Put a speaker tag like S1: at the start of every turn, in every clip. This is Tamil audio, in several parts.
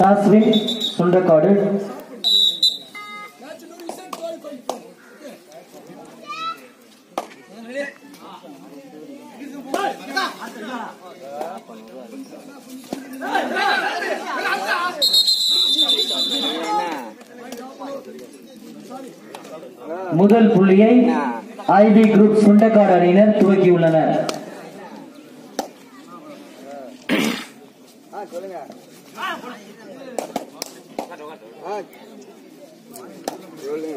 S1: டாஸ்வின் சுண்டக்காடு. முதல் புள்ளியை ஐபி குரூப் சுண்டக்காடு அணியினர் துவக்கியுள்ளனர். ஆ சொல்லுங்க. ஆ சொல்லுங்க.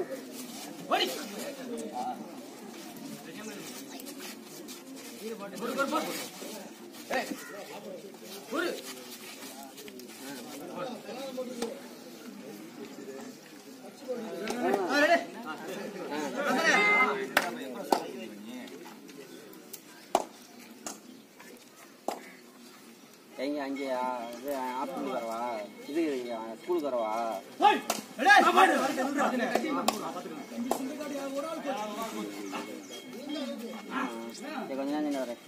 S2: ஒரு எங்க அங்கேயா இது ஆப்பிள் வரவா இது ஸ்கூலுக்கு வரவா சரி, கொஞ்ச நேரம் வரேன்.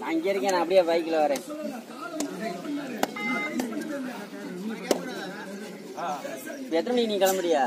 S2: நான் இங்கே இருக்கேன் நான் அப்படியே பைக்கில் வரேன். எத்தனை மணிக்கு நீ கிளம்புறியா?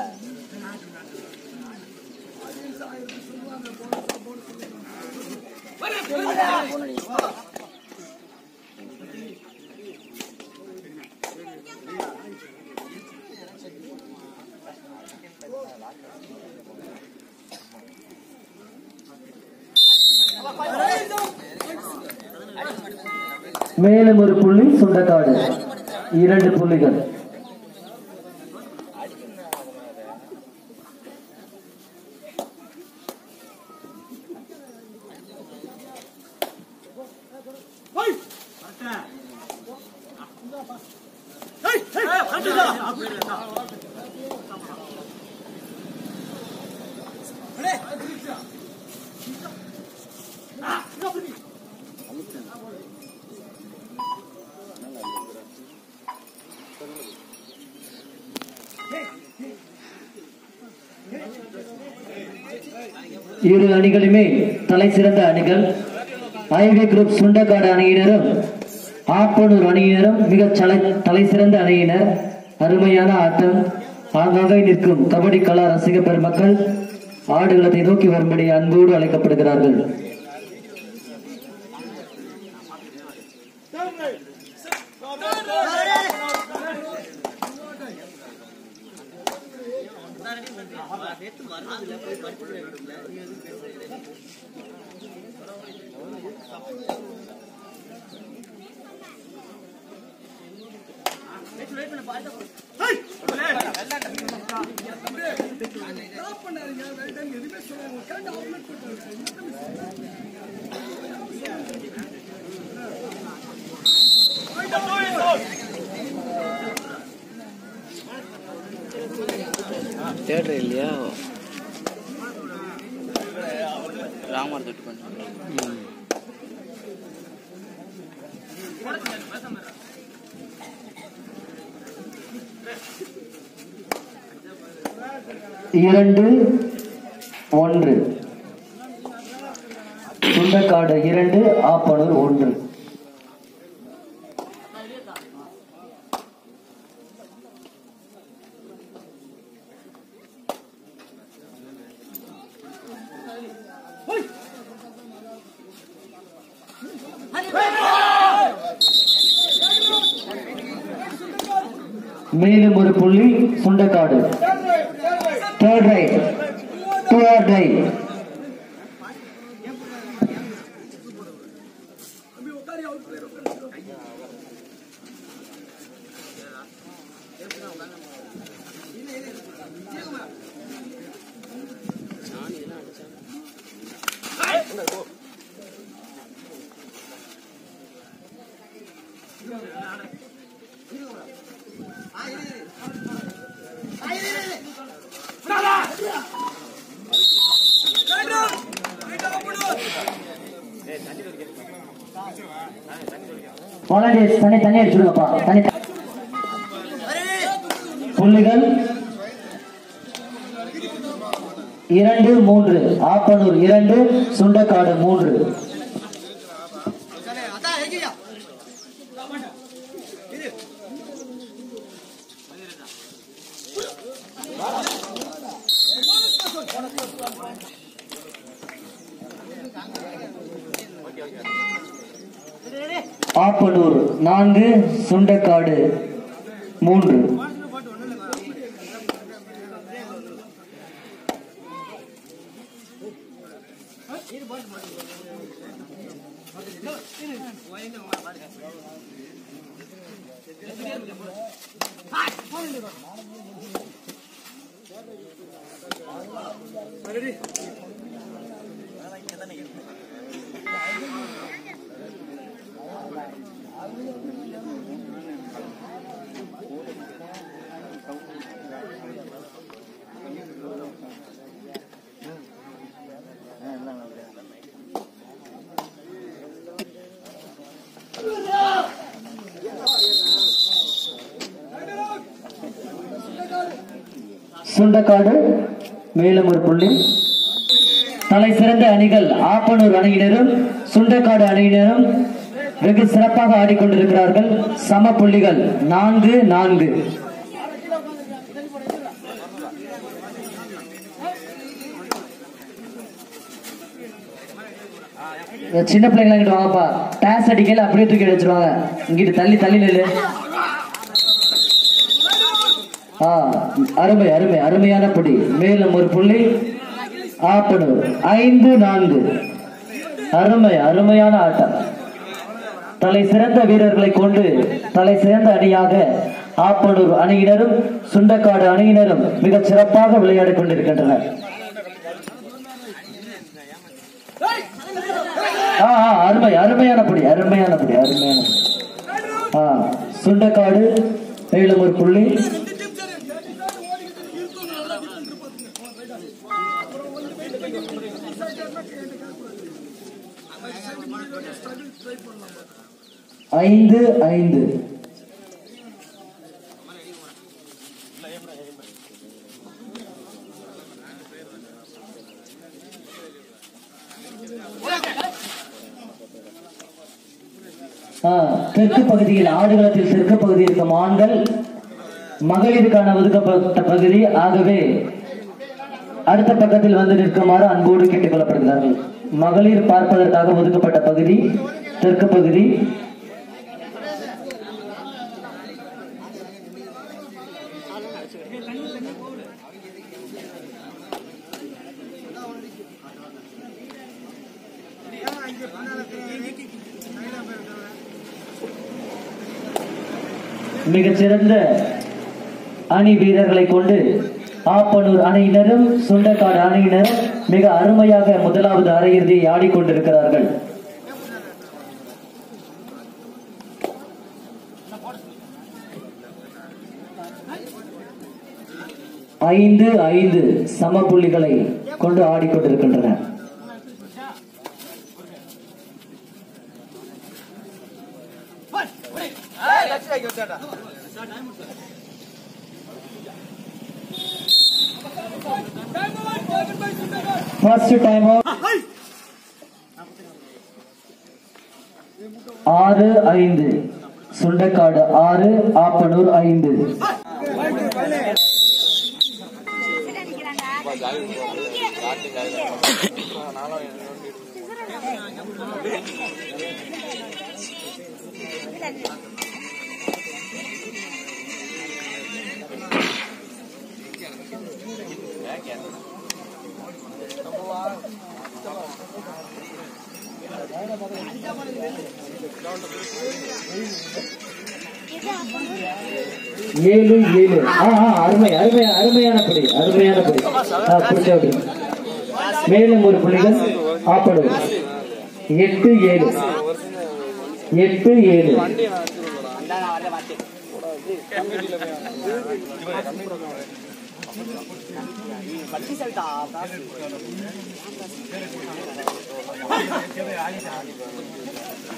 S1: மேலும் ஒரு புள்ளி சுண்டக்காடு இரண்டு புள்ளிகள். இரு அணிகளுமே தலை சிறந்த அணிகள். ஐவி குரூப் சுண்டக்காடு அணியினரும் ஆப்பனூர் அணியினரும் மிக தலை தலை சிறந்த அணியினர். அருமையான ஆட்டம். ஆங்காங்கே நிற்கும் கபடி கலா ரசிக பெருமக்கள் ஆடுகளத்தை நோக்கி வரும்படி அன்போடு அழைக்கப்படுகிறார்கள்.
S2: தேட்டர் don't know.
S1: இரண்டு ஒன்று. சுண்டக்காடு இரண்டு ஆப்பனூர் ஒன்று. மேலும் ஒரு புள்ளி சுண்டக்காடு. தேர்ட் ரைட் டூ ஆர் டை வாலண்டியர்ஸ் தண்ணி தண்ணி அடிச்சுடுங்கப்பா தண்ணி புள்ளிகள். இரண்டு மூன்று. ஆப்பனூர் இரண்டு சுண்டக்காடு மூன்று. ஆப்பனூர் நான்கு சுண்டக்காடு மூன்று சுண்டக்காடு மேலும் ஒரு புள்ளி. தலை சிறந்த அணிகள் ஆப்பனூர் அணியினரும் சுண்டக்காடு அணியினரும் வெகு சிறப்பாக ஆடிக்கொண்டிருக்கிறார்கள். சம புள்ளிகள் நான்கு நான்கு. சின்ன பிள்ளைங்களா இங்கிட்டு வாங்கப்பா. டேஸ் அடிக்கல அப்படியே தூக்கி அடிச்சிருவாங்க. இங்கிட்டு தள்ளி தள்ளி நில்லு. அருமை அருமை அருமையான புடி. மேலும் ஒரு புள்ளி. ஆப்பனூர் ஐந்து நான்கு. அருமை அருமையான ஆட்டம். தலை சிறந்த வீரர்களை கொண்டு தலை சிறந்த அணியாக ஆப்பனூர் அணியினரும் சுண்டக்காடு அணியினரும் மிகச் சிறப்பாக விளையாடிக் கொண்டிருக்கின்றனர். ஆ ஆ, அருமை அருமையான புடி அருமையான புடி அருமையான ஆ சுண்டக்காடு. மேலும் ஒரு புள்ளி. ஐந்து ஐந்து. தெற்கு பகுதியில் ஆடுகளத்தில் தெற்கு பகுதியில் இருக்கும் ஆண்கள் மகளிருக்கான ஒதுக்கப்பட்ட பகுதி. ஆகவே அடுத்த பக்கத்தில் வந்து நிற்குமாறு அன்போடு கேட்டுக் கொள்ளப்படுகிறார்கள் மகளிர் பார்ப்பதற்காக ஒதுக்கப்பட்ட பகுதி. தெற்கு பகுதி. மிகச்சிறந்த அணி வீரர்களை கொண்டு ஆப்பனூர் அணியினரும் சுண்டக்காடு அணியினரும் மிக அருமையாக முதலாவது அரையிறுதியை ஆடிக்கொண்டிருக்கிறார்கள். ஐந்து ஐந்து சம புள்ளிகளை கொண்டு ஆடிக்கொண்டிருக்கின்றன. ஆறு ஐந்து சுண்டக்காடு ஆறு ஆப்பனூர் ஐந்து ஏழு ஏழு ஆ அருமை அருமை அருமையான படி அருமையான படி. ஆ, மேலும் ஒரு புள்ளிகள் ஆப்படும் எட்டு ஏழு. எட்டு ஏழு.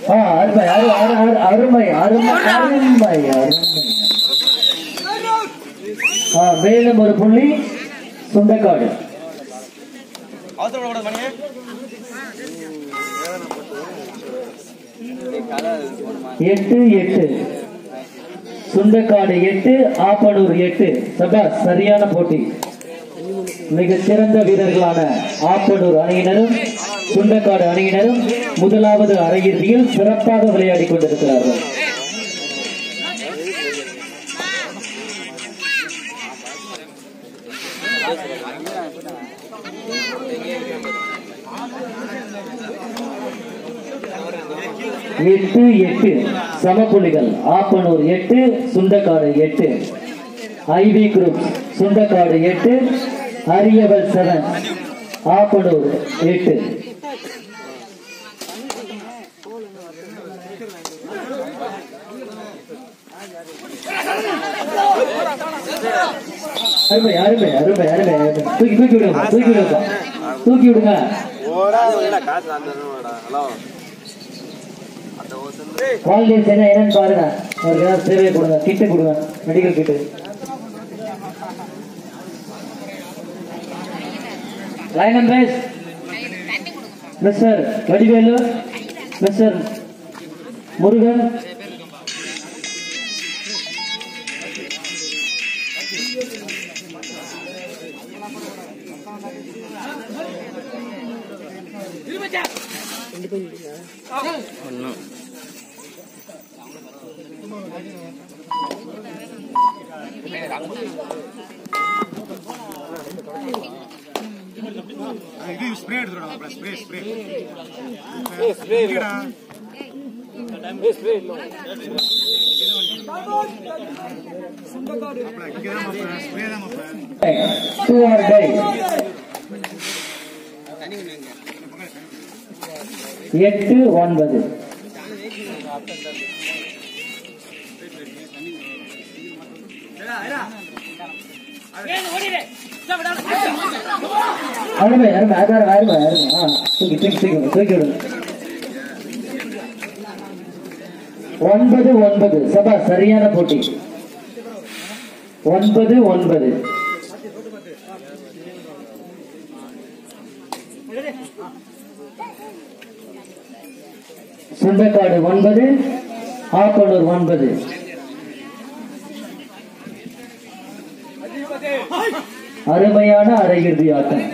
S1: அருமை அருமை அருமை அருமை மேலும் ஒரு புள்ளி சுண்டக்காடு. எட்டு எட்டு. சுண்டக்காடு எட்டு ஆப்பனூர் எட்டு. சபாஸ் சரியான போட்டி. மிகச் சிறந்த வீரர்களான ஆப்பனூர் அணியினரும் சுண்டக்காடு அணியினரும் முதலாவது அரையிறுதியில் சிறப்பாக விளையாடி கொண்டிருக்கிறார்கள். எட்டு எட்டு. சமப்புள்ளிகள். ஆப்பனூர் எட்டு சுண்டக்காடு எட்டு. ஐவி குரூப் சுண்டக்காடு எட்டு. அரியவல் செவன் ஆப்பனூர் எட்டு. அருமை அருமை அருமை அருமை தூக்கி தூக்கி விடுங்க தூக்கி விடுங்க தூக்கி விடுங்க.
S2: காசு
S1: வாலண்டியர்ஸ் என்ன என்னன்னு பாருங்க. அவருக்கு ஏதாவது சேவையை கொடுங்க கிட்டு கொடுங்க medical kit. Line and face mister Vadivelu. Mister Murugan.
S3: இது ஸ்ப்ரே எடுத்துடா ஸ்ப்ரே ஸ்ப்ரே ஸ்ப்ரே இங்கே தான் மாப்பிள்ள ஸ்ப்ரே தான்
S1: டை எட்டு ஒன்பது. அருமை அருமை அருமை அருமை அருமை தூக்கி தூக்கி தூக்கி தூக்கி விடுங்க ஒன்பது ஒன்பது. சபா சரியான போட்டி. ஒன்பது ஒன்பது. சுண்டக்காடு ஒன்பது ஆப்பனூர் ஒன்பது. அருமையான அரையிறுதி ஆட்டம்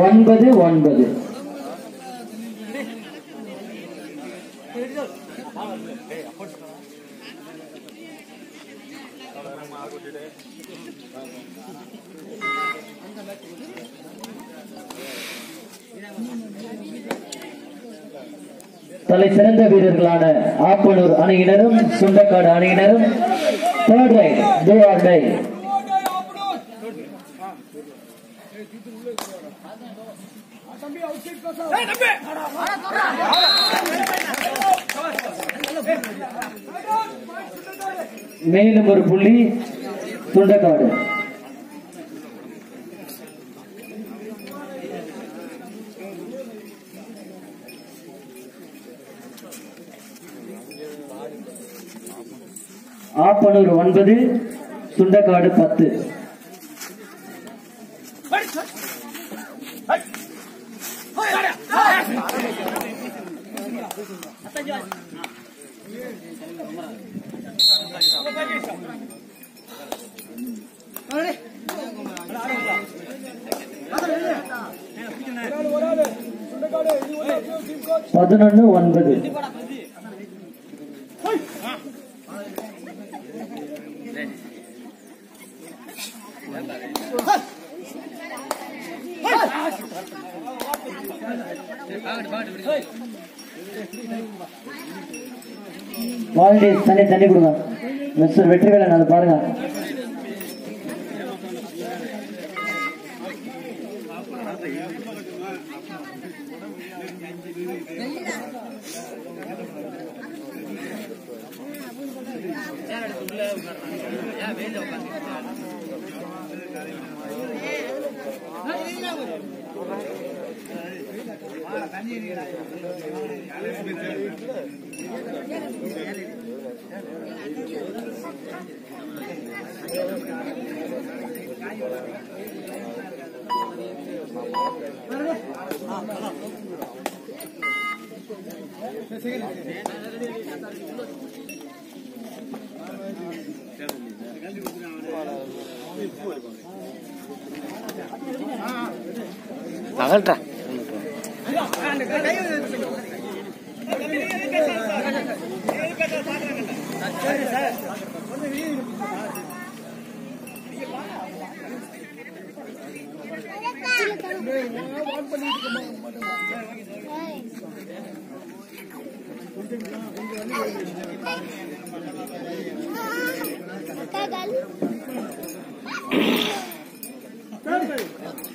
S1: ஒன்பது ஒன்பது. தலை சிறந்த வீரர்களான ஆப்பனூர் அணியினரும் சுண்டக்காடு அணியினரும் third raid do or die மேலும் ஒரு புள்ளி சுண்டக்காடு பாப்பனூர் ஒன்பது சுண்டக்காடு பத்து. பதினொன்னு ஒன்பது. வாலண்டியர்ஸ் தண்ணி தண்ணி கொடுங்க. மிஸ்டர் வெற்றிவேலன் அதை பாருங்க. 나갈다. Kagal.